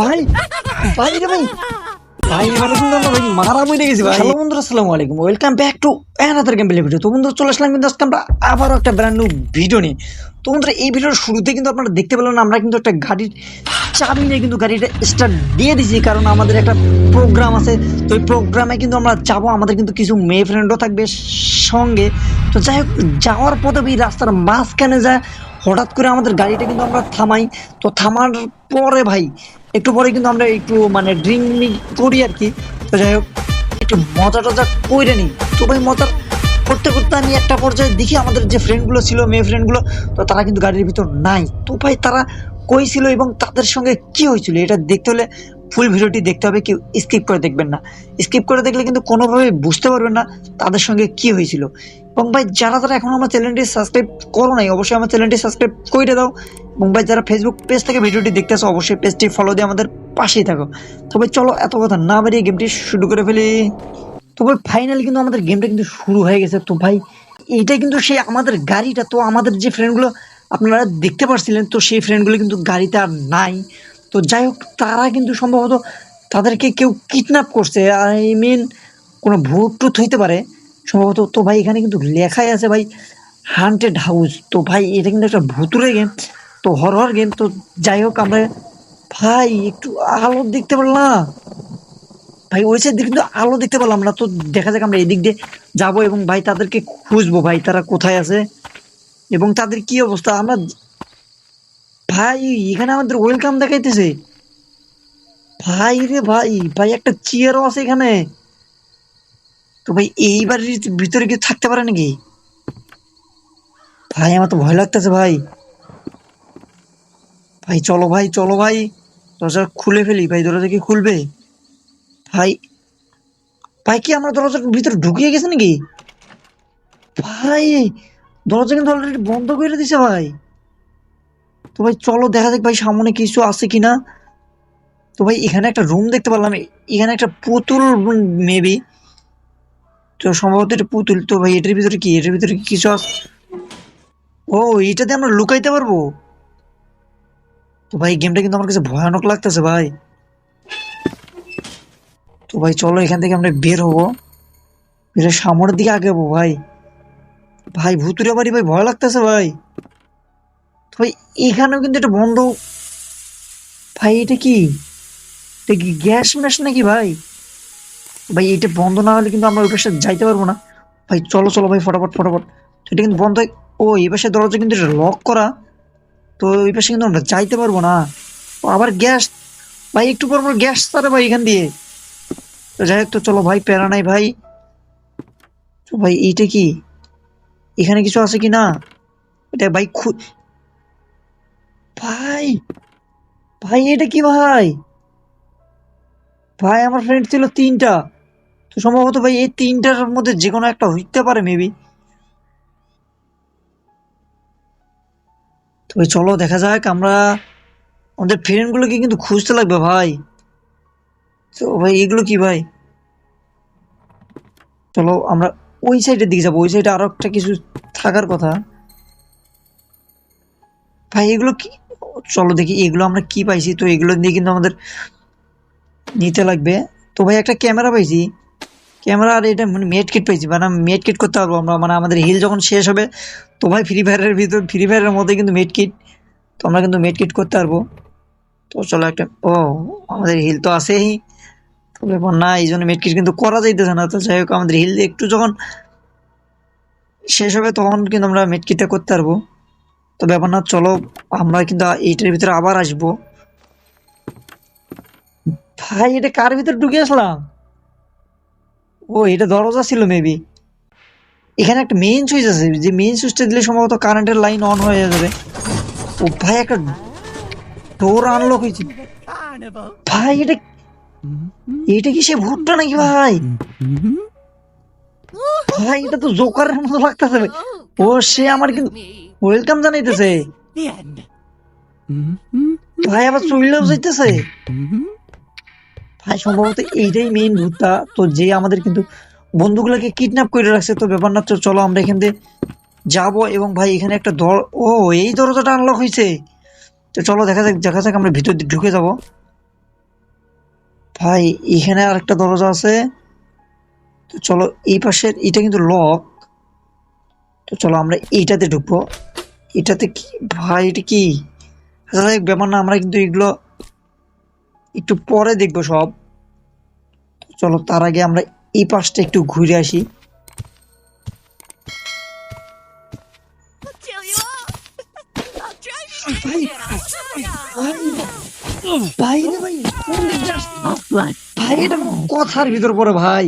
ভাই ভাই রে ভাই। ভাই এবারে কিন্তু আমরা ভাই মারা বইরে গেছি ভাই। হ্যালো বন্ধুরা আসসালামু আলাইকুম। Welcome back to another game play video তো বন্ধুরা চলে আসলাম কিন্তু আজকে আমরা আবারও একটা ব্র্যান্ড নিউ ভিডিও নিয়ে। তো বন্ধুরা এই ভিডিওর শুরুতে কিন্তু আপনারা দেখতে পেলেন আমরা কিন্তু একটা গাড়ির চাবি নিয়ে কিন্তু গাড়িটা স্টার্ট দিয়ে দিয়েছি কারণ আমাদের একটা প্রোগ্রাম আছে। তো ওই প্রোগ্রামে কিন্তু আমরা যাব আমাদের কিন্তু কিছু মেয়ে ফ্রেন্ডও থাকবে সঙ্গে। তো যাই হোক যাওয়ার পথে এই রাস্তার মাঝখানে যায় হঠাৎ করে আমাদের গাড়িটা কিন্তু আমরা থামাই। তো থামার পরে ভাই, একটু পরে কিন্তু আমরা একটু মানে ড্রিঙ্ক করি আর কি। তো যাই হোক, একটু মজা টজা করে নিই। তো ভাই মজা করতে করতে আমি একটা পর্যায়ে দেখি আমাদের যে ফ্রেন্ডগুলো ছিল, মেয়ে ফ্রেন্ডগুলো তো তারা কিন্তু গাড়ির ভিতর নাই। তো ভাই তারা কই ছিল এবং তাদের সঙ্গে কি হয়েছিল এটা দেখতে হলে ফুল ভিডিওটি দেখতে হবে কেউ স্কিপ করে দেখবেন না। স্কিপ করে দেখলে কিন্তু কোনোভাবে বুঝতে পারবেন না তাদের সঙ্গে কি হয়েছিল। এবং ভাই, যারা তারা এখন আমার চ্যানেলটি সাবস্ক্রাইব করো নাই, অবশ্যই আমার চ্যানেলটি সাবস্ক্রাইব করে দাও। এবং ভাই, যারা ফেসবুক পেজ থেকে ভিডিওটি দেখতেছো অবশ্যই পেজটি ফলো দিয়ে আমাদের পাশেই থাকো। তবে চলো এত কথা না বেরিয়ে গেমটি শুরু করে ফেলি। তো ভাই ফাইনালি কিন্তু আমাদের গেমটা কিন্তু শুরু হয়ে গেছে। তো ভাই এইটা কিন্তু সেই আমাদের গাড়িটা। তো আমাদের যে ফ্রেন্ডগুলো আপনারা দেখতে পাচ্ছিলেন তো সেই ফ্রেন্ডগুলো কিন্তু গাড়িতে আর নাই। তো যাই হোক, তারা কিন্তু সম্ভবত তাদেরকে কেউ কিডন্যাপ করছে। আই মিন কোনো ভূত টুত হইতে পারে। সম্ভবত তো ভাই এখানে কিন্তু লেখাই আছে ভাই হান্টেড হাউস তো ভাই এটা কিন্তু একটা ভুতুরে গেম তো হরহর গেম তো যাই হোক, আমরা ভাই একটু আলো দেখতে পারলাম ভাই, ওই সাইড কিন্তু আলো দেখতে পেলাম না। তো দেখা যাক আমরা এদিক দিয়ে যাব এবং ভাই তাদেরকে খুঁজবো। ভাই, তারা কোথায় আছে? এবং তাদের কি অবস্থা? আমরা ভাই, এখানে আমাদের ওয়েলকাম দেখাইতেছে। ভাই রে ভাই ভাই, একটা চেয়ারও আছে এখানে। তো ভাই, এই বাড়ির ভিতরে কেউ থাকতে পারে নাকি? ভাই, আমার তো ভয় লাগতেছে ভাই। ভাই, চলো ভাই চলো ভাই। দরজা খুলে ফেলি, ভাই, দরজা কি খুলবে? ভাই ভাই, কি আমরা দরজার ভিতরে ঢুকিয়ে গেছে নাকি? ভাই, দরজা কিন্তু অলরেডি বন্ধ করে দিছে ভাই। তো ভাই চলো, দেখা যাক ভাই সামনে কিছু আছে কি না তো ভাই এখানে একটা রুম দেখতে পারলাম। এখানে একটা পুতুল মেবি তো সম্ভবত এটা পুতুল। তো ভাই এটার ভিতরে কি? এটার ভিতরে কি কিছু আছে ও এইটাতে আমরা লুকাইতে পারব? তো ভাই গেমটা কিন্তু আমার কাছে ভয়ানক লাগতেছে ভাই। তো ভাই চলো, এখান থেকে আমরা বের হব। বের সামনের দিকে আগে ভাই। ভাই ভুতুরে বাড়ি ভাই ভয় লাগতেছে ভাই। ভাই, এখানেও কিন্তু এটা বন্ধ। ভাই, এটা কি? এটা কি গ্যাস ম্যাস নাকি ভাই? ভাই, এটা বন্ধ না হলে কিন্তু আমরা ওই পাশে যাইতে পারব না। ভাই, চলো চলো ভাই, ফটাফট ফটাফট। এটা কিন্তু বন্ধ ও, এই পাশে দরজা কিন্তু এটা লক করা। তো ওই পাশে কিন্তু আমরা যাইতে পারব না। আবার গ্যাস। ভাই, একটু পর পর গ্যাস তারে ভাই এখান দিয়ে। তো যাই হোক, তো চলো ভাই, প্যারা নাই ভাই। তো ভাই, এইটা কি? এখানে কিছু আছে কি না? এটা ভাই ভাই ভাই, এটা কি ভাই? ভাই, আমার ফ্রেন্ড ছিল তিনটা। তো সম্ভবত ভাই, এই তিনটার মধ্যে যে কোনো একটা হইতে পারে মেবি তো ভাই, চলো, দেখা যাক, আমরা আমাদের ফ্রেন্ডগুলোকে কিন্তু খুঁজতে লাগবে, ভাই। তো ভাই, এগুলো কি ভাই? চলো, আমরা ওই সাইডের দিকে যাব, ওই সাইডে আরও একটা কিছু থাকার কথা। ভাই, এগুলো কি? চলো দেখি, এগুলো আমরা কি পাইছি? তো এগুলো দিয়ে কিন্তু আমাদের নিতে লাগবে। তো ভাই, একটা ক্যামেরা পাইছি। ক্যামেরা আর এটা মানে মেড কিট পাইছি মানে মেড কিট করতে পারব আমরা। মানে আমাদের হিল যখন শেষ হবে, তো ভাই ফ্রি ফায়ারের ভিতর ফ্রি ফায়ারের মধ্যে কিন্তু মেড কিট। তো আমরা কিন্তু মেড কিট করতে পারব। তো চলো একটা ও, আমাদের হিল তো আছেই। তো ব্যাপার না, এই জন্য মেডকিট কিন্তু করা যাইতেছে না। তো যাই হোক, আমাদের হিল একটু যখন শেষ হবে, তখন কিন্তু আমরা মেডকিটটা করতে পারব। তো ব্যাপার না, চলো, আমরা কিন্তু এইটার ভিতরে আবার আসব। ভাই, এটা কার ভিতরে ঢুকে আসলাম? ও, এটা দরজা ছিল মেবি এখানে একটা মেইন সুইচ আছে, যে মেইন সুইচটা দিলে সম্ভবত কারেন্টের লাইন অন হয়ে যাবে। ও ভাই, একটা ডোর আনলক হয়েছে। ভাই, এটা এটা কি সে ভুট্টা নাকি ভাই? ভাই, এটা তো জোকারের মতো লাগতেছে। ও, সে আমার কিন্তু ওয়েলকাম জানাইতেছে। ভাই, আবার চুইলেও যাইতেছে। ভাই, সম্ভবত এইটাই মেইন ভূতটা তো। যে আমাদের কিন্তু বন্ধুগুলোকে কিডন্যাপ করে রাখছে, তো ব্যাপার না চলো আমরা এখান দিয়ে যাব এবং ভাই, এখানে একটা দর, ও, এই দরজাটা আনলক হয়েছে তো চলো, দেখা যাক দেখা যাক আমরা ভিতর দিয়ে ঢুকে যাব। ভাই, এখানে আর একটা দরজা আছে। তো চলো, এই পাশের, এটা কিন্তু লক তো চলো, আমরা এইটাতে ঢুকবো। এটাতে কি? ভাই, এটা কি? আচ্ছা ব্যাপার না, আমরা কিন্তু এগুলো একটু পরে দেখব সব। চলো, তার আগে আমরা এই পাশটা একটু ঘুরে আসি। ভাই ভাই ভাই এটা কথার ভিতর পড়ে, ভাই।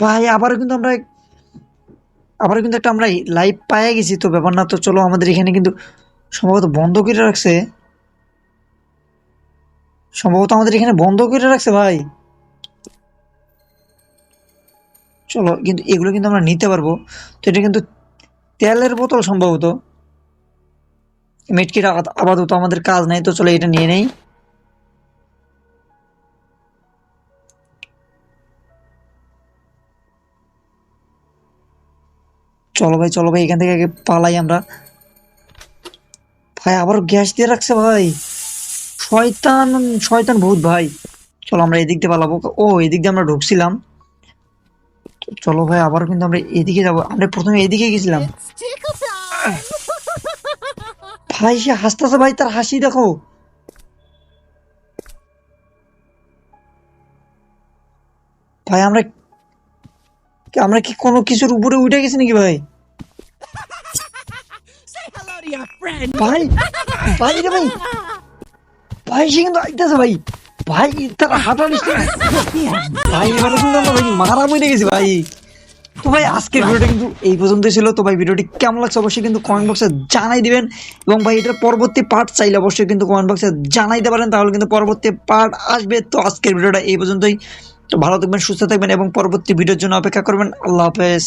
ভাই আবার কিন্তু আমরা আবারও কিন্তু একটা আমরা লাইভ পায়ে গেছি। তো ব্যাপার না, তো চলো আমাদের এখানে কিন্তু সম্ভবত বন্ধ করে রাখছে। সম্ভবত আমাদের এখানে বন্ধ করে রাখছে ভাই। চলো, কিন্তু এগুলো কিন্তু আমরা নিতে পারব। তো এটা কিন্তু তেলের বোতল সম্ভবত। মেটকিট আপাতত আমাদের কাজ নাই, তো চলো এটা নিয়ে নেই। চলো ভাই চলো ভাই, এখান থেকে আগে পালাই আমরা। ভাই, আবার গ্যাস দিয়ে রাখছে ভাই। শয়তান শয়তান ভূত ভাই। চলো আমরা এদিক দিয়ে পালাবো। ও, এদিক দিয়ে আমরা ঢুকছিলাম। চলো ভাই আবার কিন্তু আমরা এদিকে যাব। আমরা প্রথমে এদিকে গেছিলাম. ভাই, সে হাসতেছে ভাই, তার হাসি দেখো। ভাই, আমরা আমরা কি কোনো কিছুর উপরে উঠে গেছি নাকি ভাই. ভাই ভাই রে ভাই। ভাই সে কিন্তু আইতেছে ভাই। ভাই তার হাঁটার ভাই এবারে কিন্তু আমরা ভাই মারা মরে গেছি ভাই। তো ভাই আজকের ভিডিওটা কিন্তু এই পর্যন্ত ছিল। তো ভাই ভিডিওটি কেমন লাগছে অবশ্যই কিন্তু কমেন্ট বক্সে জানাই দিবেন। এবং ভাই এটার পরবর্তী পার্ট চাইলে অবশ্যই কিন্তু কমেন্ট বক্সে জানাইতে পারেন। তাহলে কিন্তু পরবর্তী পার্ট আসবে। তো আজকের ভিডিওটা এই পর্যন্তই। তো ভালো থাকবেন সুস্থ থাকবেন এবং পরবর্তী ভিডিওর জন্য অপেক্ষা করবেন। আল্লাহ হাফেজ।